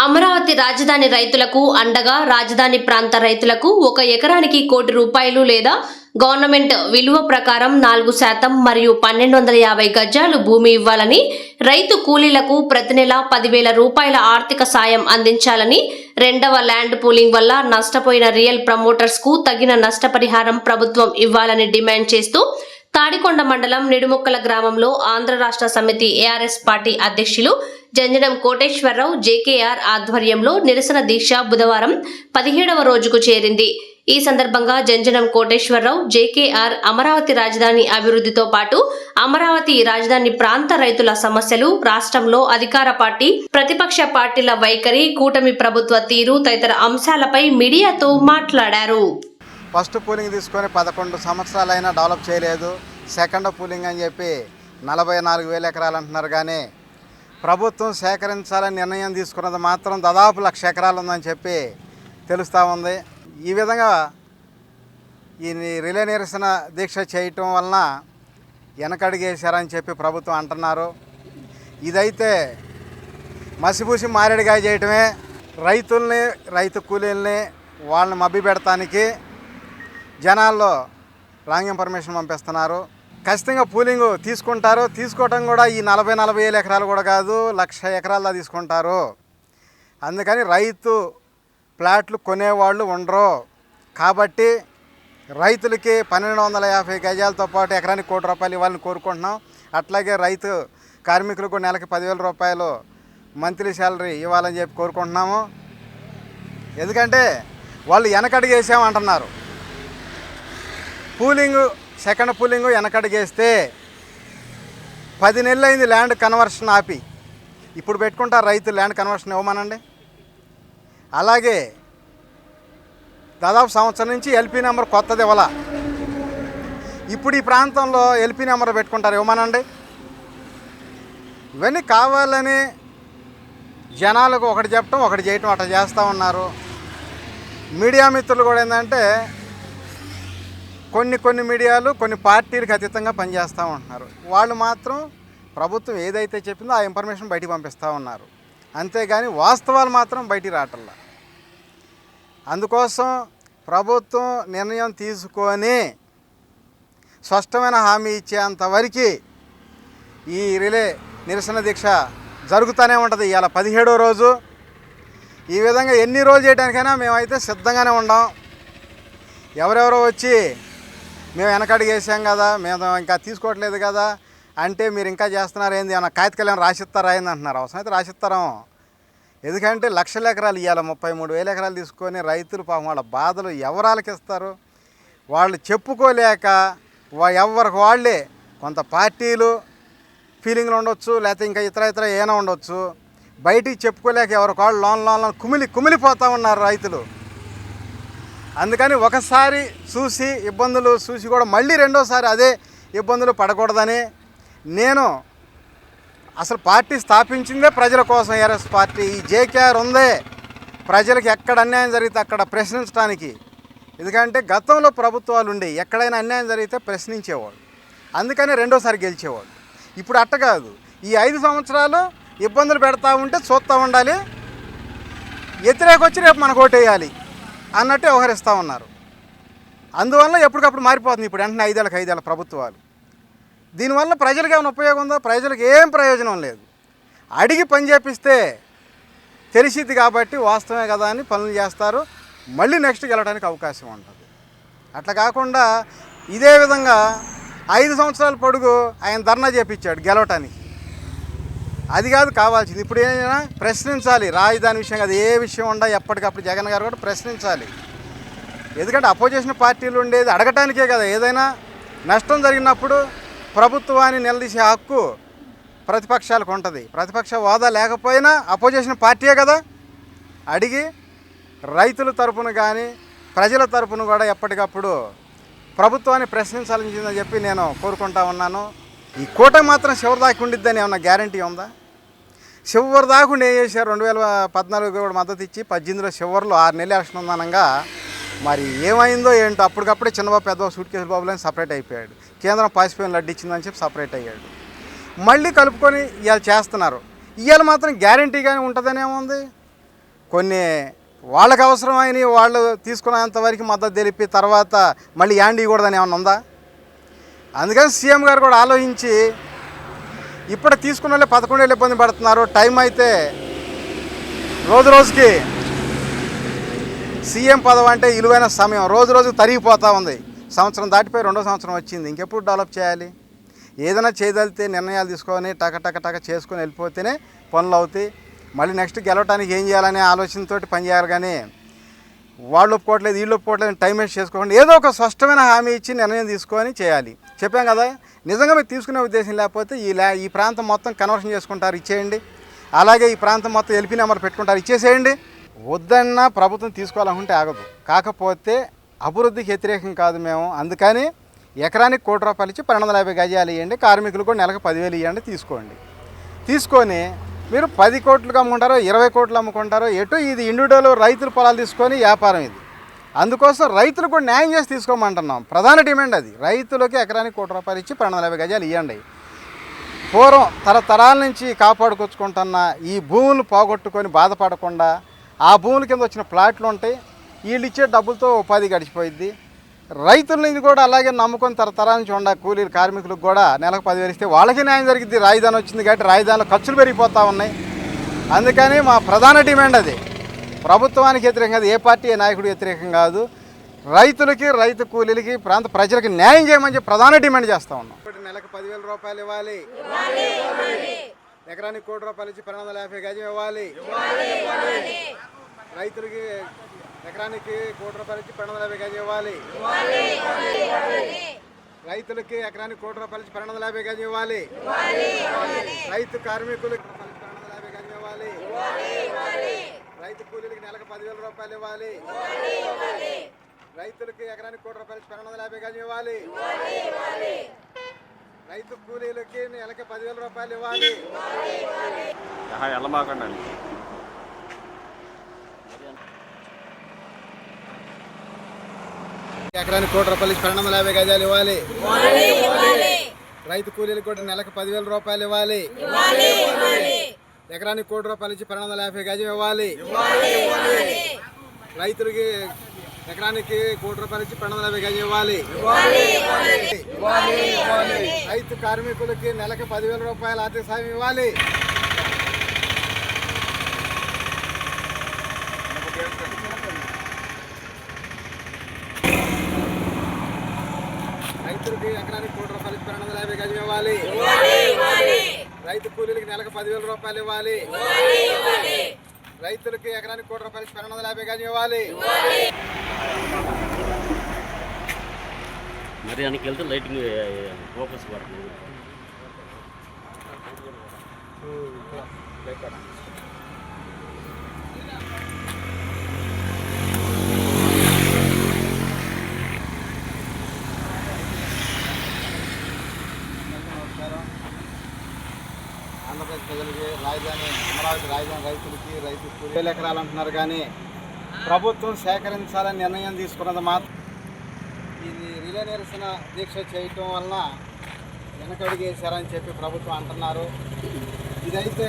అమరావతి రాజధాని రైతులకు అండగా రాజధాని ప్రాంత రైతులకు ఒక ఎకరానికి కోటి రూపాయలు లేదా గవర్నమెంట్ విలువ ప్రకారం నాలుగు శాతం మరియు పన్నెండు వందల యాభై గజాలు భూమి ఇవ్వాలని రైతు కూలీలకు ప్రతి నెల పదివేల రూపాయల ఆర్థిక సాయం అందించాలని రెండవ ల్యాండ్ పూలింగ్ వల్ల నష్టపోయిన రియల్ ప్రమోటర్స్కు తగిన నష్టపరిహారం ప్రభుత్వం ఇవ్వాలని డిమాండ్ చేస్తూ తాడికొండ మండలం నిడుముక్కల గ్రామంలో ఆంధ్ర రాష్ట్ర సమితి ఏఆర్ఎస్ పార్టీ అధ్యక్షులు జంజనం కోటేశ్వరరావు జేకేఆర్ ఆధ్వర్యంలో నిరసన దీక్ష బుధవారం పదిహేడవ రోజుకు చేరింది. ఈ సందర్భంగా జంజనం కోటేశ్వరరావు జేకేఆర్ అమరావతి రాజధాని అభివృద్ధితో పాటు అమరావతి రాజధాని ప్రాంత రైతుల సమస్యలు రాష్ట్రంలో అధికార పార్టీ ప్రతిపక్ష పార్టీల వైఖరి కూటమి ప్రభుత్వ తీరు తదితర అంశాలపై మీడియాతో మాట్లాడారు. ఫస్ట్ పూలింగ్ తీసుకొని పదకొండు సంవత్సరాలైనా డెవలప్ చేయలేదు. సెకండ్ పూలింగ్ అని చెప్పి నలభై నాలుగు వేల ఎకరాలు అంటున్నారు కానీ ప్రభుత్వం సేకరించాలని నిర్ణయం తీసుకున్నది మాత్రం దాదాపు లక్ష ఎకరాలు ఉందని చెప్పి తెలుస్తూ ఉంది. ఈ విధంగా ఈ రిలే నిరసన దీక్ష చేయటం వలన వెనకడిగేశారని చెప్పి ప్రభుత్వం అంటున్నారు. ఇదైతే మసిపూసి మారేడుగా చేయటమే. రైతుల్ని రైతు కూలీల్ని వాళ్ళని మభ్య పెడతానికి జనాల్లో రాంగ్ ఇన్ఫర్మేషన్ పంపిస్తున్నారు. ఖచ్చితంగా పూలింగ్ తీసుకుంటారు. తీసుకోవటం కూడా ఈ నలభై నలభై వేల ఎకరాలు కూడా కాదు లక్ష ఎకరాల్లో తీసుకుంటారు. అందుకని రైతు ప్లాట్లు కొనేవాళ్ళు ఉండరు. కాబట్టి రైతులకి పన్నెండు వందల యాభై గజాలతో పాటు ఎకరానికి కోటి రూపాయలు ఇవ్వాలని కోరుకుంటున్నాం. అట్లాగే రైతు కార్మికులకు నెలకి పదివేల రూపాయలు మంత్లీ శాలరీ ఇవ్వాలని చెప్పి కోరుకుంటున్నాము. ఎందుకంటే వాళ్ళు వెనకడిగేసామంటున్నారు పూలింగ్ సెకండ్ పూలింగ్ వెనకడిగేస్తే పది నెలలు అయింది ల్యాండ్ కన్వర్షన్ ఆపి. ఇప్పుడు పెట్టుకుంటారు రైతు ల్యాండ్ కన్వర్షన్ ఇవ్వమనండి. అలాగే దాదాపు సంవత్సరం నుంచి ఎల్పీ నెంబర్ కొత్తది ఇవ్వాల. ఇప్పుడు ఈ ప్రాంతంలో ఎల్పీ నెంబర్ పెట్టుకుంటారు ఇవ్వమనండి. ఇవన్నీ కావాలని జనాలకు ఒకటి చెప్పడం ఒకటి చేయటం అట్లా చేస్తూ ఉన్నారు. మీడియా మిత్రులు కూడా ఏంటంటే కొన్ని కొన్ని మీడియాలు కొన్ని పార్టీలకు అతీతంగా పనిచేస్తూ ఉంటున్నారు. వాళ్ళు మాత్రం ప్రభుత్వం ఏదైతే చెప్పిందో ఆ ఇన్ఫర్మేషన్ బయటికి పంపిస్తూ ఉన్నారు. అంతేగాని వాస్తవాలు మాత్రం బయటికి రావట్లా. అందుకోసం ప్రభుత్వం నిర్ణయం తీసుకొని స్పష్టమైన హామీ ఇచ్చేంతవరకు ఈ రిలే నిరసన దీక్ష జరుగుతూనే ఉంటుంది. ఇవాళ పదిహేడో రోజు. ఈ విధంగా ఎన్ని రోజులు చేయడానికైనా మేమైతే సిద్ధంగానే ఉండం. ఎవరెవరో వచ్చి మేము వెనకడిగి వేసాం కదా మేము ఇంకా తీసుకోవట్లేదు కదా అంటే మీరు ఇంకా చేస్తున్నారు ఏంది? అన్న కాగితకాలు ఏమైనా రాసిస్తారా ఏంది అంటున్నారు? అవసరం అయితే రాసిస్తారం. ఎందుకంటే లక్షల ఎకరాలు ఇవ్వాలి ముప్పై మూడు వేల ఎకరాలు తీసుకొని రైతులు పాపం వాళ్ళ బాధలు ఎవరాలకి ఇస్తారు? వాళ్ళు చెప్పుకోలేక ఎవరికి వాళ్ళే. కొంత పార్టీలు ఫీలింగ్లు ఉండొచ్చు లేకపోతే ఇంకా ఇతర ఇతర ఏమైనా ఉండొచ్చు. బయటికి చెప్పుకోలేక ఎవరికి వాళ్ళు లోన్ లోన్ కుమిలి కుమిలిపోతూ ఉన్నారు రైతులు. అందుకని ఒకసారి చూసి ఇబ్బందులు చూసి కూడా మళ్ళీ రెండోసారి అదే ఇబ్బందులు పడకూడదని నేను అసలు పార్టీ స్థాపించిందే ప్రజల కోసం ఏఆర్ఎస్ పార్టీ. ఈ జేకేఆర్ ఉందే. ప్రజలకు ఎక్కడ అన్యాయం జరిగితే అక్కడ ప్రశ్నించడానికి. ఎందుకంటే గతంలో ప్రభుత్వాలు ఉండి ఎక్కడైనా అన్యాయం జరిగితే ప్రశ్నించేవాడు అందుకని రెండోసారి గెలిచేవాడు ఇప్పుడు అట్ట కాదు. ఈ ఐదు సంవత్సరాలు ఇబ్బందులు పెడతా ఉంటే చూస్తూ ఉండాలి. వ్యతిరేకొచ్చి రేపు మనకు ఓటేయాలి అన్నట్టు వ్యవహరిస్తూ ఉన్నారు. అందువల్ల ఎప్పటికప్పుడు మారిపోతుంది ఇప్పుడు వెంటనే ఐదేళ్ళకి ఐదేళ్ళ ప్రభుత్వాలు. దీనివల్ల ప్రజలకు ఏమైనా ఉపయోగం ఉందా? ప్రజలకు ఏం ప్రయోజనం లేదు. అడిగి పని చేపిస్తే తెలిసింది కాబట్టి వాస్తవమే కదా అని పనులు చేస్తారు. మళ్ళీ నెక్స్ట్ వెళ్ళడానికి అవకాశం ఉంటుంది. అట్లా కాకుండా ఇదే విధంగా ఐదు సంవత్సరాల పొడుగు ఆయన ధర్నా చేపించాడు గెలవటానికి. అది కాదు కావాల్సింది. ఇప్పుడు ఏమైనా ప్రశ్నించాలి. రాజధాని విషయం కాదు ఏ విషయం ఉండా ఎప్పటికప్పుడు జగన్ గారు కూడా ప్రశ్నించాలి. ఎందుకంటే అపోజిషన్ పార్టీలు ఉండేది అడగటానికే కదా. ఏదైనా నష్టం జరిగినప్పుడు ప్రభుత్వాన్ని నిలదీసే హక్కు ప్రతిపక్షాలకు ఉంటుంది. ప్రతిపక్ష హోదా లేకపోయినా అపోజిషన్ పార్టీయే కదా. అడిగి రైతుల తరపున కానీ ప్రజల తరపున కూడా ఎప్పటికప్పుడు ప్రభుత్వాన్ని ప్రశ్నించాలని చెప్పి నేను కోరుకుంటా ఉన్నాను. ఈ కోట మాత్రం చివరిదాకి ఉండిద్దని ఏమన్నా గ్యారంటీ ఉందా? చివరి దాకుండా ఏం చేశారు? రెండు వేల పద్నాలుగు కూడా మద్దతు ఇచ్చి పద్దెనిమిదిలో చివరిలో ఆరు నెలలు ఎలక్షన్ ఉందనగా మరి ఏమైందో ఏంటో అప్పటికప్పుడే చిన్నబాబు పెద్దబాబు సూట్ కేసు బాబులని సపరేట్ అయిపోయాడు. కేంద్రం పాసిపోయిన లడ్డు ఇచ్చిందని చెప్పి సపరేట్ అయ్యాడు. మళ్ళీ కలుపుకొని ఇవాళ చేస్తున్నారు. ఇవాళ మాత్రం గ్యారంటీగానే ఉంటుందని ఏముంది కొన్ని వాళ్ళకి అవసరమైన వాళ్ళు తీసుకునేంత వరకు మద్దతు తెలిపి తర్వాత మళ్ళీ యాండ్ ఇవ్వకూడదని ఏమన్నా ఉందా? అందుకని సీఎం గారు కూడా ఆలోచించి ఇప్పుడు తీసుకున్న వాళ్ళే పదకొండేళ్ళు ఇబ్బంది పడుతున్నారు. టైం అయితే రోజు రోజుకి సీఎం పదవి అంటే విలువైన సమయం. రోజు రోజు తరిగిపోతూ ఉంది. సంవత్సరం దాటిపోయి రెండో సంవత్సరం వచ్చింది. ఇంకెప్పుడు డెవలప్ చేయాలి? ఏదైనా చేయదలితే నిర్ణయాలు తీసుకొని టక టక టక చేసుకొని వెళ్ళిపోతేనే పనులు అవుతాయి. మళ్ళీ నెక్స్ట్ గెలవడానికి ఏం చేయాలనే ఆలోచనతో పనిచేయాలి కానీ వాళ్ళు ఒప్పుకోవట్లేదు వీళ్ళు ఒప్పుకోవట్లేదు టైం వేస్ట్ చేసుకోకుండా ఏదో ఒక స్పష్టమైన హామీ ఇచ్చి నిర్ణయం తీసుకొని చేయాలి. చెప్పాం కదా నిజంగా మీరు తీసుకునే ఉద్దేశం లేకపోతే ఈ లా ఈ ప్రాంతం మొత్తం కన్వర్షన్ చేసుకుంటారు ఇచ్చేయండి. అలాగే ఈ ప్రాంతం మొత్తం ఎల్పీ నెంబర్ పెట్టుకుంటారు ఇచ్చేసేయండి. వద్దన్నా ప్రభుత్వం తీసుకోవాలనుకుంటే ఆగదు. కాకపోతే అభివృద్ధికి వ్యతిరేకం కాదు మేము. అందుకని ఎకరానికి కోటి రూపాయలు ఇచ్చి పన్నెండు వందల యాభై గజాలు ఇవ్వండి కార్మికులు కూడా నెలకు పదివేలు ఇవ్వండి తీసుకోండి. తీసుకొని మీరు పది కోట్లకు అమ్ముకుంటారో ఇరవై కోట్లు అమ్ముకుంటారో ఎటు ఇది ఇండివిజువల్ రైతుల పొలాలు తీసుకొని వ్యాపారం ఇది. అందుకోసం రైతులు కూడా న్యాయం చేసి తీసుకోమంటున్నాం. ప్రధాన డిమాండ్ అది. రైతులకి ఎకరానికి కోటి రూపాయలు ఇచ్చి రెండు వందల యాభై గజాలు ఇవ్వండి పూర్వం తరతరాల నుంచి కాపాడుకొచ్చుకుంటున్న ఈ భూములు పోగొట్టుకొని బాధపడకుండా ఆ భూముల కింద వచ్చిన ప్లాట్లు ఉంటాయి వీళ్ళు ఇచ్చే డబ్బులతో ఉపాధి గడిచిపోయింది రైతులని కూడా అలాగే నమ్ముకొని తరతరాల నుంచి ఉండ కూలీలు కార్మికులకు కూడా నెలకు పదివేలు ఇస్తే వాళ్ళకి న్యాయం జరిగింది రాజధాని వచ్చింది కాబట్టి రాజధానిలో ఖర్చులు పెరిగిపోతూ ఉన్నాయి. అందుకని మా ప్రధాన డిమాండ్ అది. ప్రభుత్వానికి వ్యతిరేకం కాదు ఏ పార్టీ నాయకుడు వ్యతిరేకం కాదు. రైతులకి రైతు కూలీలకి ప్రాంత ప్రజలకి న్యాయం చేయమని చెప్పి ప్రధాన డిమాండ్ చేస్తా ఉన్నాం. ఒకటి నెలకు పదివేల రూపాయలు ఇవ్వాలి. ఎకరానికి కోటి రూపాయలు ఇచ్చి పన్నెండు వందల యాభై గజం ఇవ్వాలి. రైతులకి ఎకరానికి కోటి రూపాయలు ఇచ్చి పన్నెండు వందల యాభై గజం ఇవ్వాలి. రైతులకి ఎకరానికి కోటి రూపాయలు ఇచ్చి పన్నెండు వందల యాభై గజం ఇవ్వాలి. రైతు కార్మికులకి పన్నెండు వందల యాభై గజం ఇవ్వాలి రైతు కూలీలకి నెలకు పదివేల రూపాయలు ఇవ్వాలి. రైతులకి ఎకరానికి కోటి రూపాయలు పన్నెండు వందల యాభై గజం ఇవ్వాలి. రైతు కూలీలకి నెలకి పదివేల రూపాయలు ఇవ్వాలి. వెళ్ళమాకండి ఎకరానికి కోటి రూపాయలు ఇచ్చి పన్నెండు వందల యాభై గజాలు ఇవ్వాలి. రైతు కూలీలకు కూడా నెలకు పదివేల రూపాయలు ఇవ్వాలి. ఎకరానికి కోటి రూపాయలు ఇచ్చి పన్నెండు వందల యాభై గజం ఇవ్వాలి. రైతులకి ఎకరానికి కోటి రూపాయలు ఇచ్చి పన్నెండు వందల యాభై గజం ఇవ్వాలి. రైతు కార్మికులకి నెలకు పదివేల రూపాయల ఆర్థిక సాయం ఇవ్వాలి. రైతులకి ఎకరానికి కోటి రూపాయలు ఇచ్చి పన్నెండు వందల యాభై గజం ఇవ్వాలి. రైతు కూలీలకి నెలకు పదివేల రూపాయలు ఇవ్వాలి. రైతులకి ఎకరానికి కోటి రూపాయలు పన్నెండు వందల యాభై గజం ఇవ్వాలి. మరి వెనక్కి వెళ్తే లైటింగ్ ఫోకస్ పడుతుంది. రైతులకి రాజధాని అమరావతి రాజధాని రైతులకి రైతు కూలీల ఎకరాలు అంటున్నారు కానీ ప్రభుత్వం సేకరించాలని నిర్ణయం తీసుకున్నది మాత్రం ఇది రిలే నిరసన దీక్ష చేయటం వలన వెనకడిగేశారని చెప్పి ప్రభుత్వం అంటున్నారు. ఇదైతే